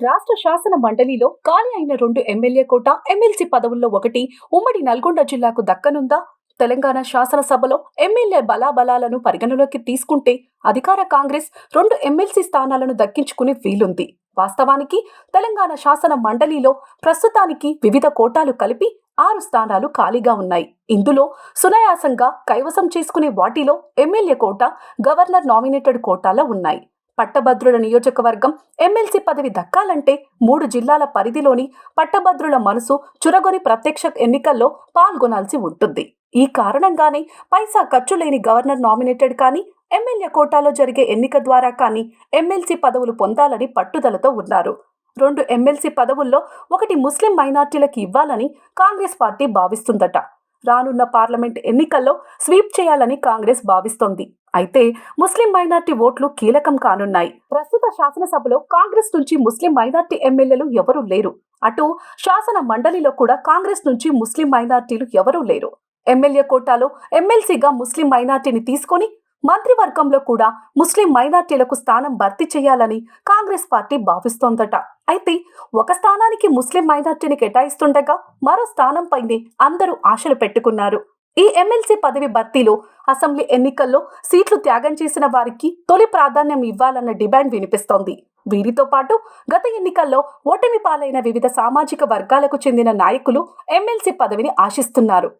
రాష్ట్ర శాసన మండలిలో ఖాళీ అయిన రెండు ఎమ్మెల్యే కోట ఎమ్మెల్సీ పదవుల్లో ఒకటి ఉమ్మడి నల్గొండ జిల్లాకు దక్కనుందా? తెలంగాణ శాసనసభలో ఎమ్మెల్యే బలాబలాలను పరిగణలోకి తీసుకుంటే అధికార కాంగ్రెస్ రెండు ఎమ్మెల్సీ స్థానాలను దక్కించుకునే వీలుంది. వాస్తవానికి తెలంగాణ శాసన మండలిలో ప్రస్తుతానికి వివిధ కోటాలు కలిపి ఆరు స్థానాలు ఖాళీగా ఉన్నాయి. ఇందులో సునాయాసంగా కైవసం చేసుకునే వాటిలో ఎమ్మెల్యే కోట గవర్నర్ నామినేటెడ్ కోటాలో ఉన్నాయి. పట్టభద్రుల నియోజకవర్గం ఎమ్మెల్సీ పదవి దక్కాలంటే మూడు జిల్లాల పరిధిలోని పట్టభద్రుల మనసు చురగొని ప్రత్యక్ష ఎన్నికల్లో పాల్గొనాల్సి ఉంటుంది. ఈ కారణంగానే పైసా ఖర్చు లేని గవర్నర్ నామినేటెడ్ కానీ ఎమ్మెల్యే కోటాలో జరిగే ఎన్నిక ద్వారా కానీ ఎమ్మెల్సీ పదవులు పొందాలని పట్టుదలతో ఉన్నారు. రెండు ఎమ్మెల్సీ పదవుల్లో ఒకటి ముస్లిం మైనార్టీలకు ఇవ్వాలని కాంగ్రెస్ పార్టీ భావిస్తుందట. రానున్న పార్లమెంట్ ఎన్నికల్లో స్వీప్ చేయాలని కాంగ్రెస్ భావిస్తోంది. అయితే ముస్లిం మైనార్టీ ఓట్లు కీలకం కానున్నాయి. ప్రస్తుత శాసనసభలో కాంగ్రెస్ నుంచి ముస్లిం మైనార్టీ ఎమ్మెల్యేలు ఎవరూ లేరు. అటు శాసన మండలిలో కూడా కాంగ్రెస్ నుంచి ముస్లిం మైనార్టీలు ఎవరూ లేరు. ఎమ్మెల్యే కోటాలో ఎమ్మెల్సీగా ముస్లిం మైనార్టీని తీసుకొని మంత్రివర్గంలో కూడా ముస్లిం మైనార్టీలకు స్థానం భర్తీ చేయాలని కాంగ్రెస్ పార్టీ భావిస్తోందట. అయితే ఒక స్థానానికి ముస్లిం మైనార్టీని కేటాయిస్తుండగా మరో స్థానంపైనే అందరూ ఆశలు పెట్టుకున్నారు. ఈ ఎమ్మెల్సీ పదవి భర్తీలో అసెంబ్లీ ఎన్నికల్లో సీట్లు త్యాగం చేసిన వారికి తొలి ప్రాధాన్యం ఇవ్వాలన్న డిమాండ్ వినిపిస్తోంది. వీరితో పాటు గత ఎన్నికల్లో ఓటమి పాలైన వివిధ సామాజిక వర్గాలకు చెందిన నాయకులు ఎమ్మెల్సీ పదవిని ఆశిస్తున్నారు.